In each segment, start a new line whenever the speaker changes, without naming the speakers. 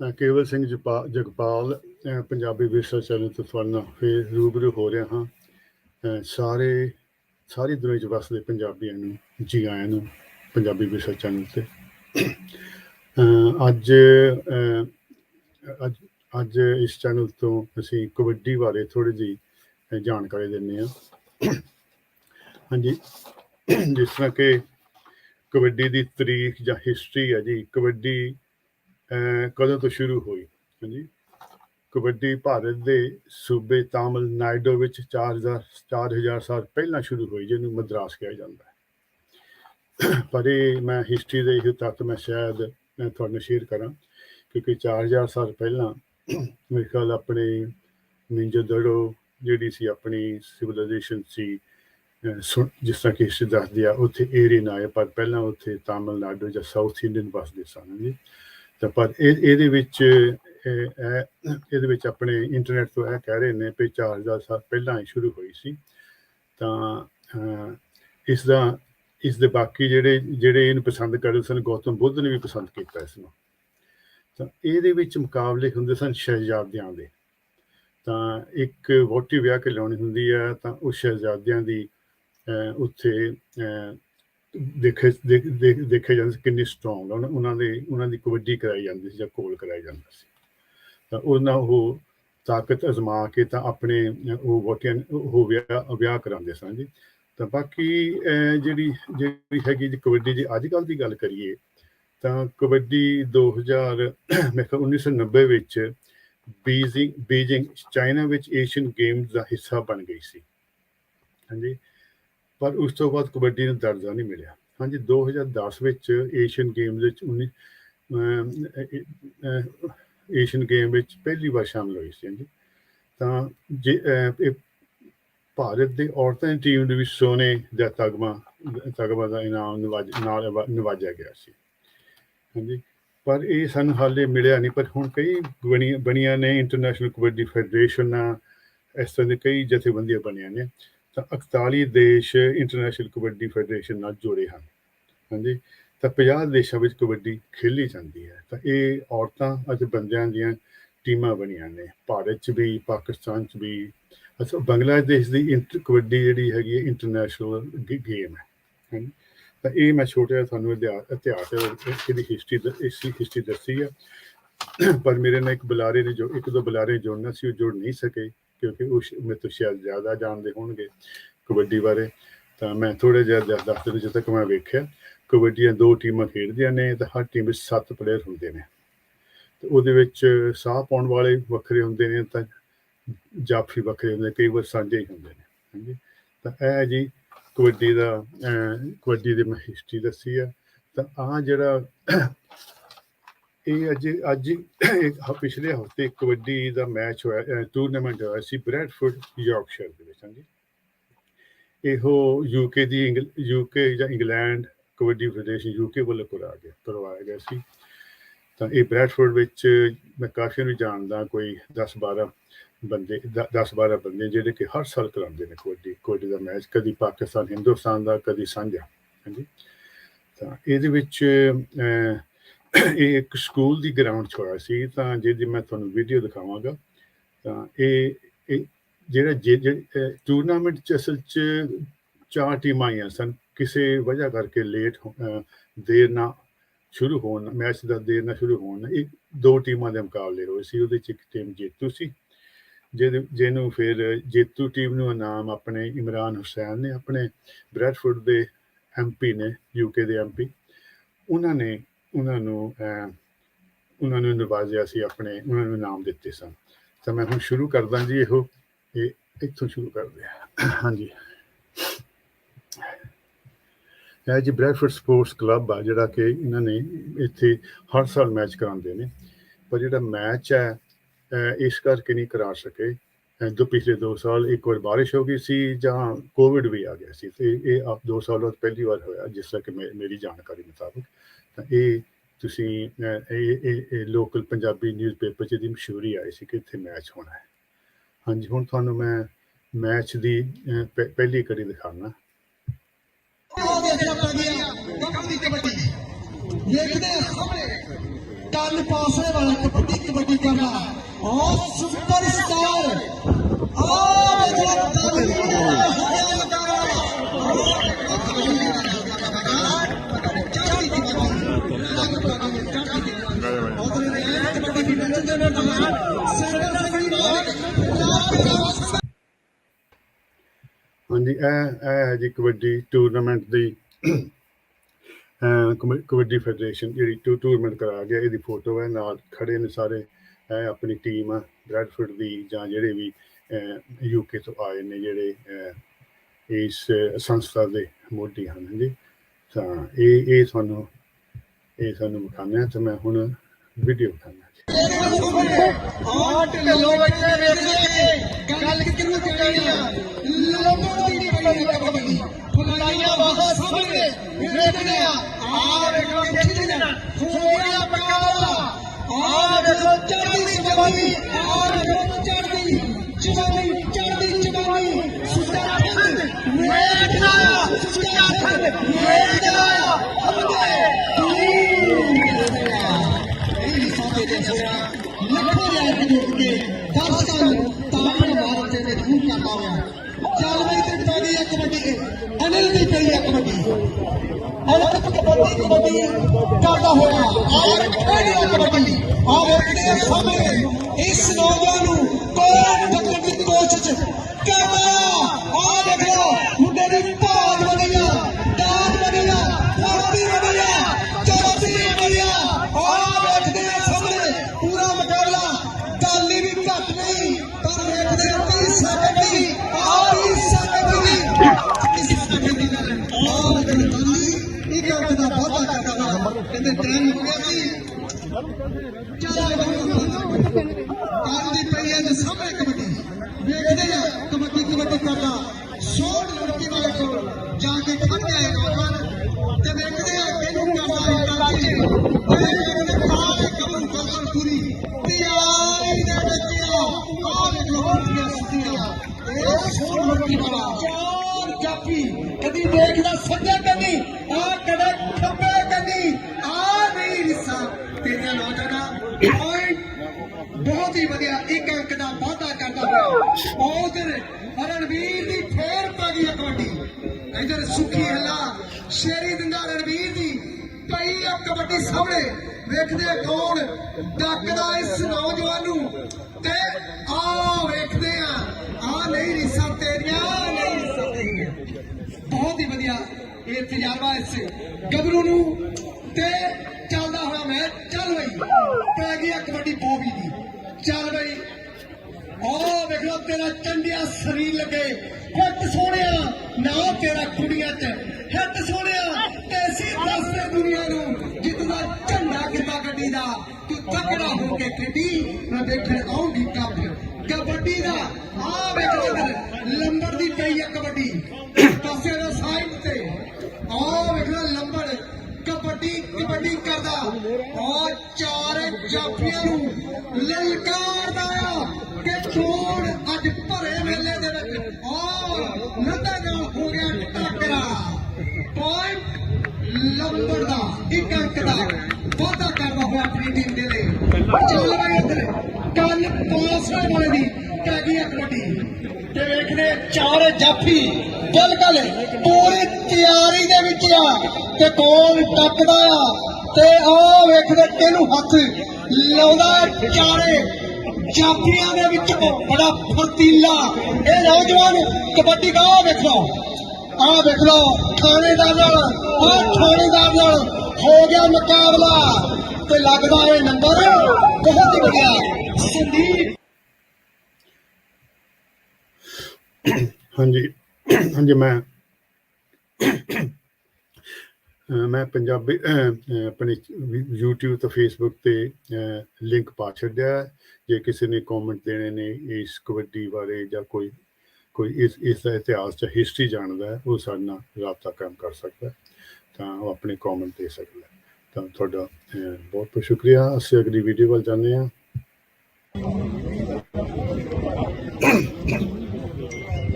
ਹਾਂਜੀ ਕੇਵਲ ਸਿੰਘ ਜਪਾ- ਜਗਪਾਲ ਪੰਜਾਬੀ ਵਿਰਸਾ ਚੈਨਲ ਤੋਂ ਤੁਹਾਡੇ ਨਾਲ ਫੇਰ ਰੂਬਰੂ ਹੋ ਰਿਹਾ ਹਾਂ। ਸਾਰੇ, ਸਾਰੀ ਦੁਨੀਆ 'ਚ ਵਸਦੇ ਪੰਜਾਬੀਆਂ ਨੂੰ, ਜੀ ਆਇਆਂ ਨੂੰ, ਪੰਜਾਬੀ ਵਿਰਸਾ ਚੈਨਲ ਤੇ। ਅੱਜ ਅੱਜ ਅੱਜ ਇਸ ਚੈਨਲ ਤੋਂ ਅਸੀਂ ਕਬੱਡੀ ਬਾਰੇ ਥੋੜੀ ਜਿਹੀ ਜਾਣਕਾਰੀ ਦਿੰਦੇ ਹਾਂ। ਹਾਂਜੀ, ਜਿਸ ਤਰ੍ਹਾਂ ਕਿ ਕਬੱਡੀ ਦੀ ਤਾਰੀਖ ਜਾਂ ਹਿਸਟਰੀ ਹੈ ਜੀ, ਕਬੱਡੀ ਕਦੋਂ ਤੋਂ ਸ਼ੁਰੂ ਹੋਈ? ਹਾਂਜੀ। ਕਬੱਡੀ ਭਾਰਤ ਦੇ ਸੂਬੇ ਤਾਮਿਲਨਾਡੂ ਵਿੱਚ 4000 4000 ਸਾਲ ਪਹਿਲਾਂ ਸ਼ੁਰੂ ਹੋਈ, ਜਿਹਨੂੰ ਮਦਰਾਸ ਕਿਹਾ ਜਾਂਦਾ ਹੈ। ਪਰ ਇਹ ਮੈਂ ਹਿਸਟਰੀ ਦੇ ਇਹ ਤੱਤ ਮੈਂ ਸ਼ਾਇਦ ਮੈਂ ਤੁਹਾਨੂੰ ਸ਼ੇਅਰ ਕਰਾਂ, ਕਿਉਂਕਿ 4000 ਸਾਲ ਪਹਿਲਾਂ ਮੇਰੇ ਖਿਆਲ ਆਪਣੇ ਮਿੰਜੋਦੜੋ ਜਿਹੜੀ ਸੀ, ਆਪਣੀ ਸਿਵਲਾਈਜੇਸ਼ਨ ਸੀ ਜਿਸ ਤਰ੍ਹਾਂ ਕਿ ਹਿਸਟਰੀ ਦੱਸਦੀ ਆ, ਉੱਥੇ ਏਰੀਨ ਆਏ, ਪਰ ਪਹਿਲਾਂ ਉੱਥੇ ਤਾਮਿਲਨਾਡੂ ਜਾਂ ਸਾਊਥ ਇੰਡੀਅਨ ਵਸਦੇ ਸਨ ਜੀ ਤਾਂ ਪਰ ਇਹ ਇਹਦੇ ਵਿੱਚ ਇਹ ਇਹਦੇ ਵਿੱਚ ਆਪਣੇ ਇੰਟਰਨੈਟ ਤੋਂ ਇਹ ਕਹਿ ਰਹੇ ਨੇ ਕਿ 4000 ਸਾਲ ਪਹਿਲਾਂ ਹੀ ਸ਼ੁਰੂ ਹੋਈ ਸੀ। ਤਾਂ ਅਹ, ਇਸ ਦਾ ਇਸ ਦੇ ਬਾਕੀ ਜਿਹੜੇ ਜਿਹੜੇ ਇਹਨੂੰ ਪਸੰਦ ਕਰਦੇ ਸਨ ਗੌਤਮ ਬੁੱਧ ਨੇ ਵੀ ਪਸੰਦ ਕੀਤਾ ਇਸ ਨੂੰ। ਤਾਂ ਇਹਦੇ ਵਿੱਚ ਮੁਕਾਬਲੇ ਹੁੰਦੇ ਸਨ ਸ਼ਹਿਜ਼ਾਦਿਆਂ ਦੇ। ਤਾਂ ਇੱਕ ਵੋਟੀ ਵਿਆਹ ਕੇ ਲਾਉਣੀ ਹੁੰਦੀ ਹੈ ਤਾਂ ਉਹ ਸ਼ਹਿਜ਼ਾਦਿਆਂ ਦੀ ਉੱਥੇ ਦੇਖੇ, ਦੇਖ- ਦੇਖ- ਦੇਖੇ ਜਾਂਦੇ ਸੀ ਕਿੰਨੀ ਸਟਰੋਂਗ ਉਹਨਾਂ ਦੇ, ਉਹਨਾਂ ਦੀ ਕਬੱਡੀ ਕਰਾਈ ਜਾਂਦੀ ਸੀ ਜਾਂ ਕੋਲ ਕਰਾਈ ਜਾਂਦਾ ਸੀ। ਤਾਂ ਉਹਨਾਂ ਉਹ ਤਾਕਤ ਅਜ਼ਮਾ ਕੇ ਤਾਂ ਆਪਣੇ, ਉਹ ਵੋਟੀਆਂ ਉਹ ਵਿਆਹ ਵਿਆਹ ਕਰਾਉਂਦੇ ਸਨ ਜੀ। ਤਾਂ ਬਾਕੀ ਜਿਹੜੀ ਜਿਹੜੀ ਹੈਗੀ ਜੀ ਕਬੱਡੀ ਦੀ ਅੱਜ ਕੱਲ੍ਹ ਦੀ ਗੱਲ ਕਰੀਏ, ਤਾਂ ਕਬੱਡੀ 2000 ਮੈਂ ਕਿਹਾ 1990 ਵਿੱਚ ਬੀਜ਼ਿੰਗ, ਬੀਜਿੰਗ ਚਾਈਨਾ ਵਿੱਚ ਏਸ਼ੀਅਨ ਗੇਮਸ ਦਾ ਹਿੱਸਾ ਬਣ ਗਈ ਸੀ। ਹਾਂਜੀ। ਪਰ ਉਸ ਤੋਂ ਬਾਅਦ ਕਬੱਡੀ ਨੂੰ ਦਰਜਾ ਨਹੀਂ ਮਿਲਿਆ। ਹਾਂਜੀ 2010 ਵਿੱਚ ਏਸ਼ੀਅਨ ਗੇਮਸ ਵਿੱਚ 19 ਏਸ਼ੀਅਨ ਗੇਮ ਵਿੱਚ ਪਹਿਲੀ ਵਾਰ ਸ਼ਾਮਲ ਹੋਈ ਸੀ, ਹਾਂਜੀ। ਤਾਂ ਜੇ ਇਹ ਭਾਰਤ ਦੇ ਔਰਤਾਂ ਦੀ ਟੀਮ ਦੇ ਵਿੱਚ ਸੋਨੇ ਦਾ ਤਗਮਾ ਤਗਮਾ ਦਾ ਇਨਾਮ ਨਵਾਜ, ਨਾਲ ਨਿਵਾਜਿਆ ਗਿਆ ਸੀ, ਹਾਂਜੀ। ਪਰ ਇਹ ਸਾਨੂੰ ਹਾਲੇ ਮਿਲਿਆ ਨਹੀਂ, ਪਰ ਹੁਣ ਕਈ ਬਣੀਆਂ ਬਣੀਆਂ ਨੇ ਇੰਟਰਨੈਸ਼ਨਲ ਕਬੱਡੀ ਫੈਡਰੇਸ਼ਨ ਇਸ ਤਰ੍ਹਾਂ ਦੇ ਕਈ ਜਥੇਬੰਦੀਆਂ ਬਣੀਆਂ ਨੇ। ਤਾਂ 41 ਦੇਸ਼ ਇੰਟਰਨੈਸ਼ਨਲ ਕਬੱਡੀ ਫੈਡਰੇਸ਼ਨ ਨਾਲ ਜੁੜੇ ਹਨ। ਹਾਂਜੀ, ਤਾਂ 50 ਦੇਸ਼ਾਂ ਵਿੱਚ ਕਬੱਡੀ ਖੇਲੀ ਜਾਂਦੀ ਹੈ। ਤਾਂ ਇਹ ਔਰਤਾਂ ਅਤੇ ਬੰਦਿਆਂ ਦੀਆਂ ਟੀਮਾਂ ਬਣੀਆਂ ਨੇ। ਭਾਰਤ 'ਚ ਵੀ, ਪਾਕਿਸਤਾਨ 'ਚ ਵੀ ਅੱਛਾ ਬੰਗਲਾਦੇਸ਼ ਦੀ ਇੰਟਰ ਕਬੱਡੀ ਜਿਹੜੀ ਹੈਗੀ ਹੈ ਇੰਟਰਨੈਸ਼ਨਲ ਗੇਮ ਹੈ। ਤਾਂ ਇਹ ਮੈਂ ਛੋਟਾ ਜਿਹਾ ਤੁਹਾਨੂੰ ਇਤਿਹਾਸ ਇਤਿਹਾਸ ਇਹਦੀ ਹਿਸਟਰੀ ਇਸ ਦੀ ਹਿਸਟਰੀ ਦੱਸੀ ਹੈ। ਪਰ ਮੇਰੇ ਨਾਲ ਇੱਕ ਬੁਲਾਰੇ ਨੇ ਜੋ, ਇੱਕ ਦੋ ਬੁਲਾਰੇ ਜੁੜਨਾ ਸੀ, ਉਹ ਜੁੜ ਨਹੀਂ ਸਕੇ। ਕਿਉਂਕਿ ਉਹ ਮੇਰੇ ਤੋਂ ਸ਼ਾਇਦ ਜ਼ਿਆਦਾ ਜਾਣਦੇ ਹੋਣਗੇ ਕਬੱਡੀ ਬਾਰੇ ਤਾਂ ਮੈਂ ਥੋੜਾ ਜਿਹਾ ਦੱਸ ਦੱਸ ਦਿੰਦਾ ਜਿੱਥੇ ਤੱਕ ਮੈਂ ਵੇਖਿਆ ਕਬੱਡੀਆਂ ਦੋ ਟੀਮਾਂ ਖੇਡਦੀਆਂ ਨੇ ਤਾਂ ਹਰ ਟੀਮ ਵਿੱਚ ਸੱਤ ਪਲੇਅਰ ਹੁੰਦੇ ਨੇ। ਤੇ ਉਹਦੇ ਵਿੱਚ ਸਾਹ ਪਾਉਣ ਵਾਲੇ ਵੱਖਰੇ ਹੁੰਦੇ ਨੇ ਤਾਂ ਜਾਫੀ ਵੱਖਰੇ ਹੁੰਦੇ ਨੇ, ਕਈ ਵਾਰ ਸਾਂਝੇ ਹੀ ਹੁੰਦੇ ਨੇ ਹਾਂਜੀ। ਤਾਂ ਇਹ ਜੀ ਕਬੱਡੀ ਦਾ ਕਬੱਡੀ ਦੀ ਮੈਂ ਹਿਸਟਰੀ ਦੱਸੀ ਆ ਤਾਂ ਆ ਜਿਹੜਾ ਇਹ ਅੱਜ ਅੱਜ ਪਿਛਲੇ ਹਫ਼ਤੇ ਕਬੱਡੀ ਦਾ ਮੈਚ ਹੋਇਆ ਟੂਰਨਾਮੈਂਟ ਹੋਇਆ ਸੀ ਬ੍ਰੈਡਫੋਰਡ, ਯਾਰਕਸ਼ਾਇਰ ਦੇ ਵਿੱਚ, ਹਾਂਜੀ। ਇਹੋ ਯੂਕੇ ਦੀ ਯੂਕੇ ਜਾਂ ਇੰਗਲੈਂਡ, ਕਬੱਡੀ ਫੈਡਰੇਸ਼ਨ ਯੂਕੇ ਵੱਲੋਂ ਕਰਾ ਗਿਆ, ਕਰਵਾਇਆ ਗਿਆ ਸੀ। ਤਾਂ ਇਹ ਬ੍ਰੈਡਫੋਰਡ ਵਿੱਚ ਮੈਂ ਕਾਫੀ ਨੂੰ ਜਾਣਦਾ, ਕੋਈ 10 12 ਬੰਦੇ 10 12 ਬੰਦੇ ਜਿਹੜੇ ਕਿ ਹਰ ਸਾਲ ਕਰਾਉਂਦੇ ਨੇ ਕਬੱਡੀ ਕਬੱਡੀ ਦਾ ਮੈਚ, ਕਦੀ ਪਾਕਿਸਤਾਨ, ਹਿੰਦੁਸਤਾਨ ਦਾ, ਕਦੀ ਸਾਂਝਾ, ਹਾਂਜੀ। ਤਾਂ ਇਹਦੇ ਵਿੱਚ ਇਹ ਇੱਕ ਸਕੂਲ ਦੀ ਗਰਾਊਂਡ 'ਚ ਹੋਇਆ ਸੀ, ਤਾਂ ਜਿਹਦੀ ਮੈਂ ਤੁਹਾਨੂੰ ਵੀਡੀਓ ਦਿਖਾਵਾਂਗਾ, ਤਾਂ ਇਹ ਇਹ ਜਿਹੜਾ ਟੂਰਨਾਮੈਂਟ ਚ ਅਸਲ ਚ ਚਾਰ ਟੀਮਾਂ ਆਈਆਂ ਸਨ, ਕਿਸੇ ਵਜ੍ਹਾ ਕਰਕੇ ਲੇਟ ਦੇਰ ਨਾਲ ਸ਼ੁਰੂ ਹੋਣ ਮੈਚ ਦਾ ਦੇਰ ਨਾਲ ਸ਼ੁਰੂ ਹੋਣ ਨਾਲ ਇੱਕ ਦੋ ਟੀਮਾਂ ਦੇ ਮੁਕਾਬਲੇ ਹੋਏ ਸੀ, ਉਹਦੇ ਚ ਇੱਕ ਟੀਮ ਜੇਤੂ ਸੀ, ਜਿਹਦੇ, ਜਿਹਨੂੰ ਫਿਰ ਜੇਤੂ ਟੀਮ ਨੂੰ ਇਨਾਮ ਆਪਣੇ ਇਮਰਾਨ ਹੁਸੈਨ ਨੇ, ਆਪਣੇ ਬ੍ਰੈਡਫੋਰਡ ਦੇ ਐਮਪੀ ਨੇ ਯੂਕੇ ਦੇ ਐਮਪੀ ਉਹਨਾਂ ਨੇ ਉਹਨਾਂ ਨੂੰ ਉਹਨਾਂ ਨੂੰ ਨਿਵਾਜਿਆ ਸੀ ਆਪਣੇ, ਉਹਨਾਂ ਨੂੰ ਇਨਾਮ ਦਿੱਤੇ ਸਨ। ਤਾਂ ਮੈਂ ਹੁਣ ਸ਼ੁਰੂ ਕਰਦਾ ਜੀ ਇਹੋ, ਇਹ ਇੱਥੋਂ ਸ਼ੁਰੂ ਕਰਦੇ ਹਾਂ। ਹਾਂਜੀ। ਇਹ ਜੀ ਬ੍ਰੈਡਫੋਰਡ ਸਪੋਰਟਸ ਕਲੱਬ ਆ, ਜਿਹੜਾ ਕਿ ਇਹਨਾਂ ਨੇ ਇੱਥੇ ਹਰ ਸਾਲ ਮੈਚ ਕਰਾਉਂਦੇ ਨੇ। ਪਰ ਜਿਹੜਾ ਮੈਚ ਹੈ ਇਸ ਕਰਕੇ ਨਹੀਂ ਕਰਾ ਸਕੇ। ਅਹ, ਜੋ ਪਿਛਲੇ 2 ਸਾਲ ਇੱਕ ਵਾਰ ਬਾਰਿਸ਼ ਹੋ ਗਈ ਸੀ ਜਾਂ ਕੋਵਿਡ ਵੀ ਆ ਗਿਆ ਸੀ ਤੇ ਇਹ ਆਪ 2 ਸਾਲ ਬਾਅਦ ਪਹਿਲੀ ਵਾਰ ਹੋਇਆ ਜਿਸ ਤਰ੍ਹਾਂ ਕਿ ਮੇ- ਮੇਰੀ ਜਾਣਕਾਰੀ ਮੁਤਾਬਕ। ਤਾਂ ਇਹ ਤੁਸੀਂ ਇਹ ਲੋਕਲ ਪੰਜਾਬੀ ਨਿਊਜ਼ਪੇਪਰ 'ਚ ਦੀ ਮਸ਼ਹੂਰੀ ਆਈ ਸੀ ਕਿ ਇੱਥੇ ਮੈਚ ਹੋਣਾ ਹੈ। ਹਾਂਜੀ ਹੁਣ ਤੁਹਾਨੂੰ ਮੈਂ ਮੈਚ ਦੀ ਪਹਿ- ਪਹਿਲੀ ਕੜੀ ਦਿਖਾਉਣਾ।
ਦੇਖਦੇ ਸਾਹਮਣੇ ਕੰਨ ਪਾਸੇ ਵਾਲਾ ਕਬੱਡੀ ਕਬੱਡੀ ਕਰਨਾ। ਉਹ ਸੁਪਰ ਸਟਾਰ। ਆ ਵੇਖੋ
ਹਾਂਜੀ, ਇਹ ਇਹ ਹੈ ਜੀ ਕਬੱਡੀ ਟੂਰਨਾਮੈਂਟ ਦੀ ਕਬੱਡੀ ਫੈਡਰੇਸ਼ਨ ਜਿਹੜੀ ਟੂ ਟੂਰਨਾਮੈਂਟ ਕਰਾ ਗਿਆ ਇਹਦੀ ਫੋਟੋ ਹੈ, ਨਾਲ ਖੜੇ ਨੇ ਸਾਰੇ। ਆਪਣੀ ਟੀਮ ਆ ਬ੍ਰੈਡਫੋਰਡ ਦੀ ਜਾਂ ਜਿਹੜੇ ਵੀ ਯੂਕੇ ਤੋਂ ਆਏ ਨੇ ਜਿਹੜੇ ਇਸ ਸੰਸਥਾ ਦੇ ਮੋਢੀ ਹਨ ਜੀ ਤਾਂ ਇਹ ਇਹ ਸਾਨੂੰ ਇਹ ਸਾਨੂੰ ਵਿਖਾਉਂਦੇ ਆ ਤੇ ਮੈਂ ਹੁਣ ਵੀਡੀਓ ਵਿਖਾਉਂਦਾ ਜੀ।
ਆਟ ਢਿੱਲੋਂ ਬੱਚੇ ਵੇਖਦੇ ਗੱਲ ਕਿੱਨੂੰ ਕਰਨੀ ਆ? ਲੋਕਾਂ ਦੀ ਪਈ ਕਬੱਡੀ ਫੁਲਾਈਆਂ ਬਾਹਾਂ ਸਾਹਮਣੇ ਵੇਖਦੇ ਆ। ਆ ਵੇਖੋ ਖੇਡਦੇ ਹੋ ਗਿਆ ਮਾਰਨ ਦੇ ਵਿੱਚ ਮੂੰਹ ਕਰਦਾ ਹੋਇਆ ਚੱਲ ਬਈ ਕਬੱਡੀ ਕਬੱਡੀ? ਕਰਦਾ ਹੋਇਆ ਔਰ ਖੇਡਿਆ ਕਬੱਡੀ ਆ ਵੇਖਦੇ ਸਾਹਮਣੇ? ਇਸ ਨੌਜਵਾਨ ਨੂੰ ਕੋਲ ਟੱਕਰ ਦੀ ਕੋਸ਼ਿਸ਼ ਕਹਿੰਦੇ ਟਾਈਮ ਹੋ ਗਿਆ ਜੀ ਕਾਲ ਪਈ ਹੈ ਸਾਹਮਣੇ ਕਬੱਡੀ ਵੇਖਦੇ ਆ ਕਬੱਡੀ ਕਬੱਡੀ ਕਰਦਾ ਸੋੜ ਲੜਕੀ ਵਾਲੇ ਕੋਲ ਜਾ ਕੇ ਖੜ ਜਾਏ ਨੌਜਵਾਨ। ਤੇ ਵੇਖਦੇ ਆ ਕਿਹਨੂੰ ਕਰਦਾ ਹੈ ਕਾਲੀ ਉਹਨੇ ਕਹਿੰਦੇ ਕਾਲੇ ਕਬਰ ਕਬਰ ਪੂਰੀ। ਤਿਆਰੀ ਦੇ ਵਿੱਚ ਆ ਵੇਖ ਲੋ ਕੁੜੀਆਂ ਸੁੱਤੀਆਂ। ਇਹ ਸੋੜ ਲੜਕੀ ਵਾਲਾ। ਚਾਰ ਜਾਪੀ। ਕਦੀ ਦੇਖਦਾ ਸੱਜੇ ਸਾਹਮਣੇ ਵੇਖਦੇ ਕੌਣ ਡੱਕਦਾ ਇਸ ਨੌਜਵਾਨ ਨੂੰ? ਤੇ ਆ ਵੇਖਦੇ ਆ ਆ ਨਹੀਂ ਰਿਸਾ ਤੇਰੀਆਂ ਨਹੀਂ ਰਿਸਾ ਤੇਰੀਆਂ। ਬਹੁਤ ਹੀ ਵਧੀਆ ਇਹ ਤਜਰਬਾ ਇਸ ਗੱਭਰੂ ਨੂੰ। ਤੇ ਚੱਲਦਾ ਹੋਇਆ ਮੈਚ ਚੱਲ ਬਈ। ਪੈ ਗਈ ਕਬੱਡੀ ਬੋਬੀ ਦੀ। ਚੱਲ ਬਈ। ਓ ਵੇਖ ਲਓ, ਤੇਰਾ ਚੰਡਿਆ ਸਰੀਰ ਲੱਗੇ। ਹਿੱਟ ਸੋਹਣਿਆ, ਨਾ ਤੇਰਾ ਕੁੜੀਆਂ ਚ। ਹਿੱਟ ਸੋਹਣਿਆ ਤੈਸੀ ਦੱਸਦੇ ਦੁਨੀਆ ਨੂੰ। ਕਿੱਦਾਂ ਦਾ ਤੂੰ ਤਕੜਾ ਹੋ ਕੇ ਖੇਡੀ ਮੈਂ ਦੇਖਣ ਆਉਂਦੀ ਕੱਪ। ਕਬੱਡੀ ਦਾ ਆ ਵੇਖ ਲਓ ਇੱਧਰ, ਦੀ ਪਈ ਆ ਕਬੱਡੀ। ਪਾਸੇ ਦਾ ਸਾਈਡ ਤੇ ਆ ਵੇਖ ਲਓ ਕਬੱਡੀ ਕਬੱਡੀ ਕਰਦਾ। ਔਰ ਚਾਰ ਜਾਫੀਆਂ ਨੂੰ ਲਲਕਾਰਦਾ ਆ ਕਿ ਚੋਣ ਅੱਜ ਭਰੇ ਮੇਲੇ ਦੇ ਵਿੱਚ। ਔਰ ਨੰਦਾ ਨਾਲ ਹੋ ਗਿਆ ਟੱਕਰਾ। ਪੁਆਇੰਟ ਲੰਬੜ ਦਾ ਇੱਕ ਅੰਕ ਦਾ। ਵਾਅਦਾ ਕਰਦਾ ਹੋਇਆ ਆਪਣੀ ਟੀਮ ਦੇ ਲਈ। ਚੱਲ ਬਈ ਇੱਧਰ ਕੰਨ ਪਾਸਵੇਂ ਵਾਲੇ ਦੀ ਪੈ ਗਈ ਕਬੱਡੀ। ਤੇ ਵੇਖਦੇ ਚਾਰ ਜਾਫੀ ਬਿਲਕੁਲ ਪੂਰੀ ਤਿਆਰੀ ਦੇ ਵਿੱਚ ਆ। ਤੇ ਕੋਲ ਟੱਕਦਾ ਆ। ਤੇ ਆ ਵੇਖਦੇ ਕਿਹਨੂੰ ਹੱਥ ਲਾਉਂਦਾ ਚਾਰੇ ਜਾਫੀਆਂ ਦੇ ਵਿੱਚ। ਬੜਾ ਫਰਤੀਲਾ। ਇਹ ਨੌਜਵਾਨ ਕਬੱਡੀ ਦਾ ਆਹ ਵੇਖ ਲਓ। ਆ ਵੇਖ ਲਓ, ਥਾਣੇਦਾਰ ਨਾਲ ਆ ਥਾਣੇਦਾਰ ਨਾਲ ਹੋ ਗਿਆ ਮੁਕਾਬਲਾ ਤੇ ਲੱਗਦਾ ਇਹ ਨੰਬਰ ਬਹੁਤ ਹੀ ਵਧੀਆ ਸੰਦੀਪ।
ਹਾਂਜੀ ਹਾਂਜੀ, ਮੈਂ ਮੈਂ ਪੰਜਾਬੀ ਆਪਣੇ YouTube ਤੇ Facebook ਤੇ ਲਿੰਕ ਪਾ ਛੱਡਿਆ ਜੇ ਕਿਸੇ ਨੇ ਕਮੈਂਟ ਦੇਣੇ ਨੇ ਇਸ ਕਬੱਡੀ ਬਾਰੇ ਜਾਂ ਕੋਈ ਕੋਈ ਇਸ ਇਸ ਦਾ ਇਤਿਹਾਸ ਜਾਂ ਹਿਸਟਰੀ ਜਾਣਦਾ ਹੈ, ਉਹ ਸਾਡੇ ਨਾਲ ਰਾਬਤਾ ਕਾਇਮ ਕਰ ਸਕਦਾ ਹੈ। ਤਾਂ ਉਹ ਆਪਣੇ ਕਮੈਂਟ ਦੇ ਸਕਦਾ ਤਾਂ ਤੁਹਾਡਾ ਬਹੁਤ ਬਹੁਤ ਸ਼ੁਕਰੀਆ। ਅਸੀਂ ਅਗਲੀ ਵੀਡੀਓ ਵੱਲ ਜਾਂਦੇ ਹਾਂ।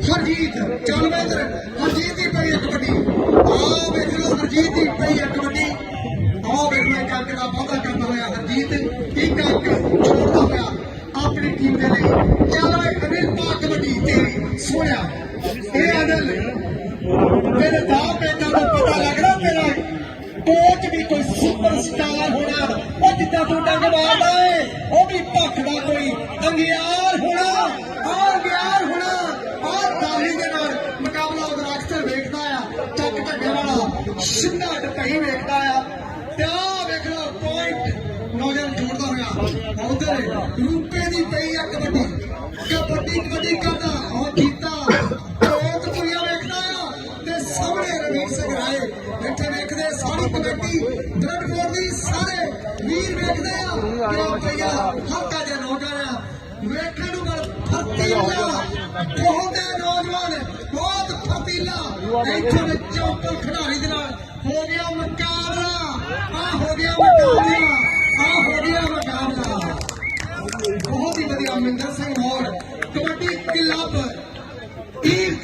ਹਰਜੀਤ ਚੱਲ ਮੈਂ ਤੇਰੇ ਹਰਜੀਤ ਦੀ ਪਈ ਇੱਕ ਵੱਡੀ। ਆ ਵੇਖ ਲੋ ਹਰਜੀਤ ਦੀ ਪਈ ਇੱਕ ਵੱਡੀ। ਆ ਵੇਖ ਲੋ ਕੱਕ ਦਾ ਬਹੁਤਾ ਕੰਮ ਹੋਇਆ। ਹਰਜੀਤ ਕੀ ਕੱਕ ਛੋੜਦਾ ਪਿਆ ਆਪਣੀ ਟੀਮ ਦੇ ਲਈ। ਚੱਲ ਵੇ ਅਨਿਲ ਪਾਕ ਵੱਡੀ, ਤੇਰੀ। ਸੋਹਣਾ ਇਹ ਅਨਿਲ ਕੋਈ ਸੁਪਰਸਟਾਰ ਹੋਣਾ ਉਹ ਜਿੱਦਾਂ ਤੂੰ ਡੰਗ ਮਾਰਦਾ ਏ ਉਹ ਵੀ ਭੱਖ ਦਾ ਕੋਈ ਅੰਗਿਆਰ ਵੀਰ ਵੇਖਦੇ ਆ। ਕਿਉਂ ਪਈਆ ਹੱਕਾ ਦੇ। ਨੌਜਵਾਨ ਆ। ਵੇਖਣ ਨੂੰ ਗੱਲ ਫਤੀਲਾ ਬਹੁਤ ਹੈ ਨੌਜਵਾਨ। ਬਹੁਤ ਫਤੀਲਾ ਇੱਥੇ ਦੇ ਚੌਕਲ ਖਿਡਾਰੀ ਦੇ ਨਾਲ ਹੋ ਗਿਆ ਮੁਕਾਬਲਾ। ਆ ਹੋ ਗਿਆ ਮੁਕਾਬਲਾ। ਆ ਹੋ ਗਿਆ ਮੁਕਾਬਲਾ। ਬਹੁਤ ਹੀ ਵਧੀਆ ਅਮਰਿੰਦਰ ਸਿੰਘ ਹੋਰ। ਕਬੱਡੀ ਕਲੱਬ। ਤੀਰ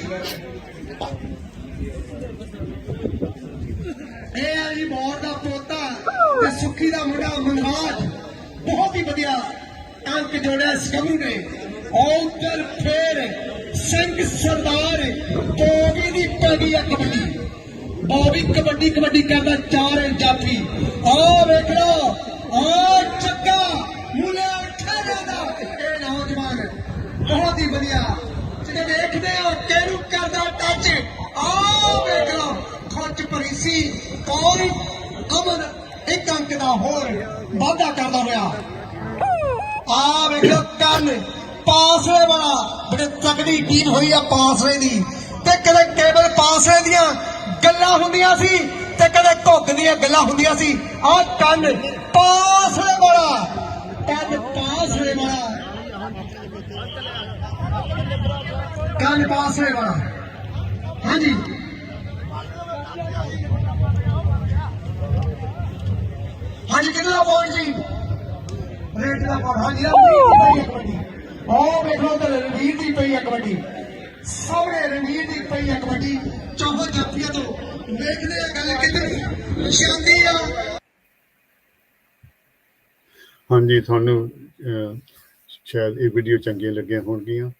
ਇਹ ਆ ਜੀ ਮੋਰ ਦਾ ਪੋਤਾ। ਸੁਖੀ ਦਾ ਮੁੰਡਾ ਮਨਰਾਜ ਬਹੁਤ ਹੀ ਵਧੀਆ ਅੰਕ ਜੋੜਿਆ ਸਕਮੂ ਨੇ। ਔਰ ਫੇਰ ਸਿੰਘ ਸਰਦਾਰ ਬੋਗੀ ਦੀ ਪੈਗੀ ਆ ਕਬੱਡੀ। ਬੋਗੀ ਕਬੱਡੀ ਕਬੱਡੀ ਕਰਦਾ ਚਾਰ ਜਾਫੀ ਆ ਵੇਖ ਲਓ ਆ ਚੱਕਾ ਮੁਲੇ ਉੱਠਿਆ ਜਾਂਦਾ। ਇਹ ਨੌਜਵਾਨ ਬਹੁਤ ਹੀ ਵਧੀਆ। ਜਿਹੜੇ ਵੇਖਦੇ ਹੋ ਕਿਹਨੂੰ ਕਰਦਾ ਟੱਚ। ਆ ਵੇਖ ਲਓ ਖੁੱਚ ਭਰੀ ਸੀ। ਕੋਈ ਅਮਨ ਇੱਕ ਅੰਕ ਦਾ ਹੋਰ ਵਾਧਾ ਕਰਦਾ ਹੋਇਆ। ਆ ਵੇਖ ਕੰਨ, ਪਾਸਲੇ ਵਾਲਾ। ਬੜੇ ਤਗੜੀ ਟੀਮ ਹੋਈ ਆ ਪਾਸਲੇ ਦੀ। ਤੇ ਕਦੇ ਕੇਵਲ ਪਾਸਲੇ ਦੀਆਂ ਗੱਲਾਂ ਹੁੰਦੀਆਂ ਸੀ ਤੇ ਕਦੇ ਘੁੱਗ ਦੀਆਂ ਗੱਲਾਂ ਹੁੰਦੀਆਂ ਸੀ। ਆ ਕੰਨ, ਪਾਸਲੇ ਵਾਲਾ। ਕੰਨ ਪਾਸਲੇ ਵਾਲਾ। ਕੰਨ ਪਾਸਲੇ ਵਾਲਾ। ਹਾਂਜੀ। ਹਾਂਜੀ ਕਿੰਨਾ ਪੁਆਇੰਟ ਜੀ? ਰੇਟ ਦਾ ਪੁਆਇੰਟ ਹਾਂਜੀ ਰਣਵੀਰ ਦੀ ਪਈ ਹੈ ਕਬੱਡੀ ਉਹ ਵੇਖੋ ਤੇ ਰਣਵੀਰ ਦੀ ਪਈ ਹੈ ਕਬੱਡੀ ਸਾਹਮਣੇ ਰਣਵੀਰ ਦੀ ਪਈ ਹੈ ਕਬੱਡੀ ਚੌਹਾਂ ਜਾਫੀਆਂ ਤੋਂ। ਵੇਖਦੇ ਆ ਗੱਲ ਕਿੱਧਰ ਜਾਂਦੀ ਆ।
ਹਾਂਜੀ ਤੁਹਾਨੂੰ ਸ਼ਾਇਦ ਇਹ ਵੀਡੀਓ ਚੰਗੀਆਂ ਲੱਗੀਆਂ ਹੋਣਗੀਆਂ।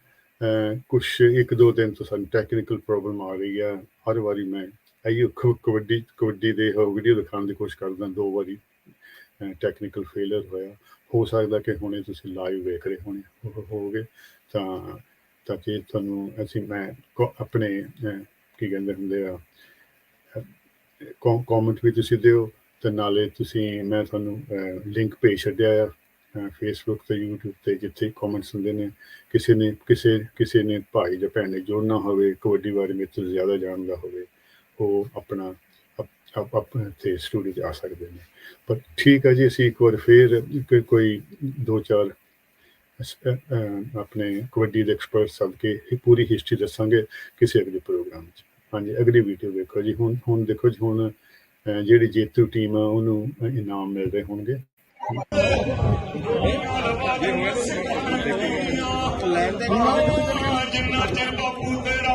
ਅਹ, ਕੁਛ ਇੱਕ ਦੋ ਦਿਨ ਤੋਂ ਸਾਨੂੰ ਟੈਕਨੀਕਲ ਪ੍ਰੋਬਲਮ ਆ ਰਹੀ ਹੈ ਹਰ ਵਾਰੀ ਮੈਂ ਆਈਓ ਕਬੱਡੀ ਕਬੱਡੀ ਦੇ ਵੀਡੀਓ ਦਿਖਾਉਣ ਦੀ ਕੋਸ਼ਿਸ਼ ਕਰਦਾ ਦੋ ਵਾਰੀ। ਟੈਕਨੀਕਲ ਫੇਲਰ ਹੋਇਆ। ਹੋ ਸਕਦਾ ਕਿ ਹੁਣੇ ਤੁਸੀਂ ਲਾਈਵ ਵੇਖ ਰਹੇ ਹੋਣੇ, ਹੋ- ਹੋਵੋਗੇ। ਤਾਂ ਤਾਂ ਕਿ ਤੁਹਾਨੂੰ ਅਸੀਂ, ਮੈਂ ਕੋ- ਆਪਣੇ ਕੀ ਕਹਿੰਦੇ ਹੁੰਦੇ ਆ ਕਮੈਂਟ ਵੀ ਤੁਸੀਂ ਦਿਓ, ਤੇ ਨਾਲੇ ਤੁਸੀਂ, ਮੈਂ ਤੁਹਾਨੂੰ ਲਿੰਕ ਭੇਜ ਛੱਡਿਆ ਆ ਫੇਸਬੁੱਕ ਤੇ YouTube ਤੇ, ਜਿੱਥੇ ਕਮੈਂਟਸ ਹੁੰਦੇ ਨੇ। ਕਿਸੇ ਨੇ, ਕਿਸੇ ਕਿਸੇ ਨੇ ਭਾਈ ਜਾਂ ਭੈਣ ਨੇ ਜੋੜਨਾ ਹੋਵੇ, ਕਬੱਡੀ ਬਾਰੇ ਮੇਰੇ ਤੋਂ ਜ਼ਿਆਦਾ ਜਾਣਦਾ ਹੋਵੇ, ਉਹ ਆਪਣਾ ਆਪ- ਆਪ- ਆਪਣੇ ਤੇ ਸਟੂਡੀਓ 'ਚ ਆ ਸਕਦੇ ਨੇ। ਪਰ ਠੀਕ ਹੈ ਜੀ, ਅਸੀਂ ਇੱਕ ਵਾਰ ਫੇਰ ਕੋਈ- ਦੋ ਚਾਰ ਆਪਣੇ ਕਬੱਡੀ ਦੇ ਐਕਸਪਰਟ ਸਭ ਕੇ ਪੂਰੀ ਹਿਸਟਰੀ ਦੱਸਾਂਗੇ ਕਿਸੇ ਅਗਲੇ ਪ੍ਰੋਗਰਾਮ 'ਚ। ਹਾਂਜੀ, ਅਗਲੀ ਵੀਡੀਓ ਵੇਖੋ ਜੀ। ਹੁਣ ਹੁਣ ਦੇਖੋ ਜੀ, ਹੁਣ ਜਿਹੜੀ ਜੇਤੂ ਟੀਮ ਆ, ਉਹਨੂੰ ਇਨਾਮ ਮਿਲ ਰਹੇ ਹੋਣਗੇ।
ਜਿੰਨਾ ਚਿਰ ਬਾਪੂ ਤੇਰਾ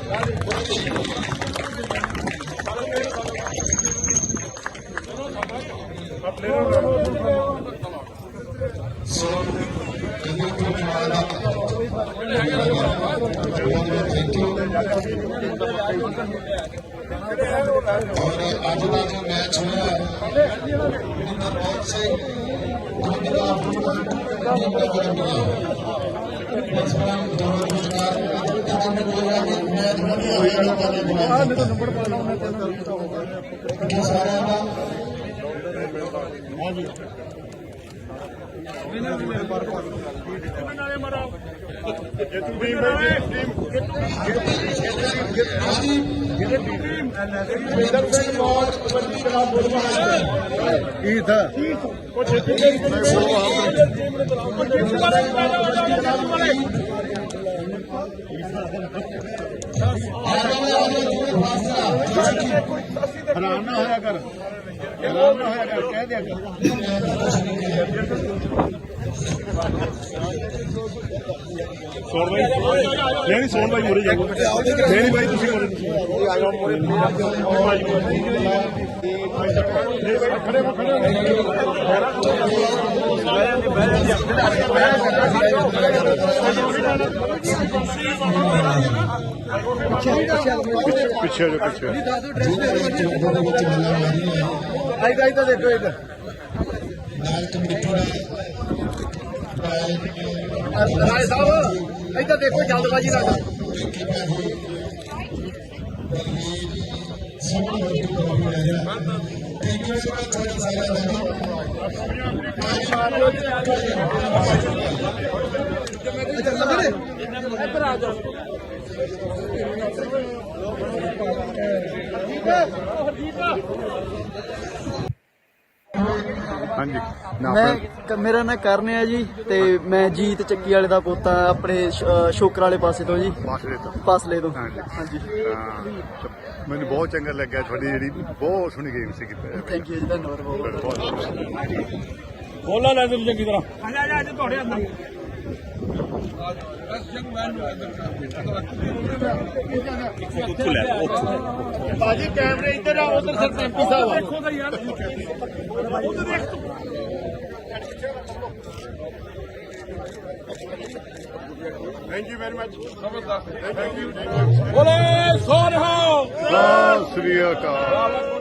ਔਰ ਅੱਜ ਦਾ ਜੋ ਮੈਚ ਹੋਇਆ ਹੈ ਨੰਬਰ ਬਹੁਤ ਸੇ ਗੁੱਡ ਦਾ ਟੀਮ ਦਾ ਜਨਮ ਇਸ ਵਾਰ ਦੋਨੋਂ ਰੁਜ਼ਗਾਰ ਜਿੰਨੇ ਕੋਲ ਆ ਕੇ ਮੈਚ ਵਧੀਆ ਹੋਇਆ ਨਾ ਪਾਣੇ ਬਣਾ ਮੈਂ ਤਾਂ ਨੰਬਰ ਪਾਣਾ ਸਾਰਿਆਂ ਦਾ
ਨਾਲੇ ਮਾਰਾ
ਹੈਰਾਨ ਨਾ ਹੋਇਆ ਕਰ ਹੋਇਆ ਕਰ
ਸੋਣ ਬਾਈ ਨਹੀਂ ਨਹੀਂ ਸੋਣ ਬਾਈ ਮੁਰੇ ਜਾਓ। ਨਹੀਂ ਨਹੀਂ ਬਾਈ ਤੁਸੀਂ ਮੁਰੇ ਤੁਸੀਂ ਆ ਜਾਓ ਮੁਰੇ ਖੜੇ ਹੋ ਖੜੇ ਪਿੱਛੇ ਜੋ ਪਿੱਛੇ
ਉਹਦੇ ਵਿੱਚ ਮੱਲਾ ਮਾਰੀ ਹੈ
ਆਈ ਗਾਈ ਤਾਂ ਦੇਖੋ ਇੱਕ
ਨਾਲ ਕਮੇਟੀ ਦਾ
ਰਾਏ ਸਾਹਿਬ ਇੱਧਰ ਦੇਖੋ ਜਲਦਬਾਜੀ ਨਾ ਕਰੋ
ਸਭ ਨੂੰ ਵੱਡੀ ਕਰ ਰਿਹਾ
ਹਾਂਜੀ। ਨਾ
ਮੈਂ ਕ- ਮੇਰਾ ਨਾਂ ਕਰਨ ਹੈ ਜੀ ਤੇ ਮੈਂ ਜੀਤ ਚੱਕੀ ਵਾਲੇ ਦਾ ਪੋਤਾ ਆਪਣੇ ਸ਼- ਸ਼ੋਕਰ ਵਾਲੇ ਪਾਸੇ ਤੋਂ ਜੀ।
ਪਾਸਲੇ ਤੋਂ।
ਫਾਸਲੇ ਤੋਂ।
ਹਾਂਜੀ।
ਹਾਂਜੀ।
ਹਾਂ, ਮੈਨੂੰ ਬਹੁਤ ਚੰਗਾ ਲੱਗਿਆ ਤੁਹਾਡੀ ਜਿਹੜੀ ਬਹੁਤ ਸੋਹਣੀ ਗੇਮ ਸੀ ਕੀਤੀ।
ਥੈਂਕ ਯੂ ਜੀ ਧੰਨਵਾਦ ਬਹੁਤ।
ਬਹੁਤ
ਬੋਲਾ ਲੈ ਤੈਨੂੰ ਚੰਗੀ ਤਰ੍ਹਾਂ। ਆ ਜਾ ਜਾ ਤੁਹਾਡੇ ਅੰਦਰ।
ਬਾਜੀ ਕੈਮਰੇ ਇੱਧਰ ਆ ਉਧਰ ਸਰਪੰਚ ਸਾਹਿਬ ਆ
ਦੇਖੋ ਤਾਂ ਯਾਰ ਉਧਰ ਦੇਖ
thank you very much thank you thank you
ਬੋਲੇ ਸੋਨਹਾ
ਸਤਿ ਸ੍ਰੀ ਅਕਾਲ